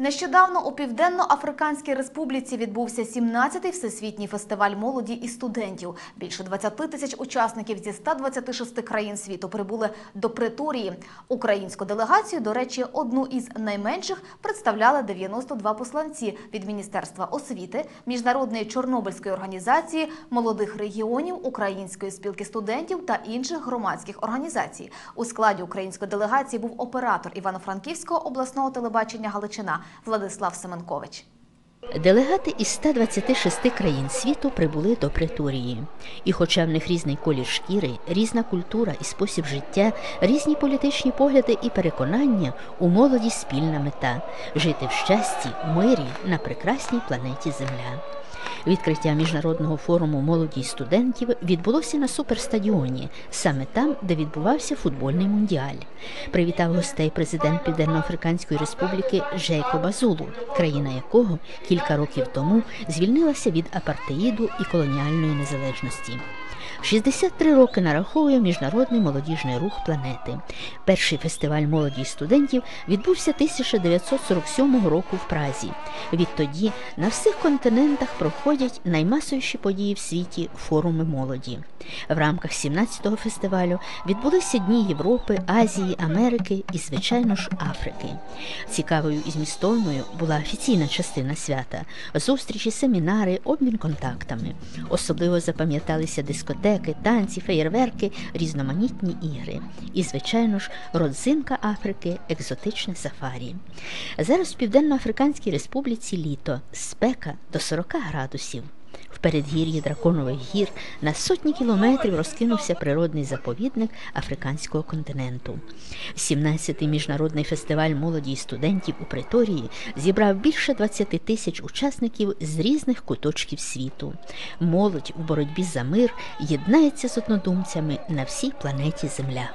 Нещодавно у Південно-Африканській Республіці відбувся 17-й всесвітній фестиваль молоді і студентів. Більше 20 тисяч учасників зі 126 країн світу прибули до Преторії. Українську делегацію, до речі, одну із найменших представляли 92 посланці від Міністерства освіти, Міжнародної Чорнобильської організації, молодих регіонів, Української спілки студентів та інших громадських організацій. У складі української делегації був оператор Івано-Франківського обласного телебачення Галичина Владислав Семенкович. Делегати із 126 країн світу прибули до Преторії. І хоча в них різний колір шкіри, різна культура і спосіб життя, різні політичні погляди і переконання, у молоді спільна мета жити в щасті, мирі на прекрасній планеті Земля. Відкриття міжнародного форуму молоді студентів відбулося на суперстадіоні, саме там, де відбувався футбольний мундіаль. Привітав гостей президент Південноафриканської республіки Жейкоба Зулу, країна якого кілька років тому звільнилася від апартеїду і колоніальної незалежності. 63 роки нараховує міжнародний молодіжний рух планети. Перший фестиваль молоді студентів відбувся 1947 року в Празі. Відтоді на всіх континентах проходять наймасовіші події в світі форуми молоді. В рамках 17-го фестивалю відбулися Дні Європи, Азії, Америки і, звичайно ж, Африки. Цікавою і змістовною була офіційна частина свята, зустрічі, семінари, обмін контактами. Особливо запам'яталися дискотеки, танці, феєрверки, різноманітні ігри. І, звичайно ж, родзинка Африки, екзотичне сафарі. Зараз в Південно-Африканській Республіці літо, спека до 40 градусів. В передгір'ї драконових гір на сотні кілометрів розкинувся природний заповідник африканського континенту. 17-й міжнародний фестиваль молоді й студентів у Преторії зібрав більше 20 тисяч учасників з різних куточків світу. Молодь у боротьбі за мир єднається з однодумцями на всій планеті Земля.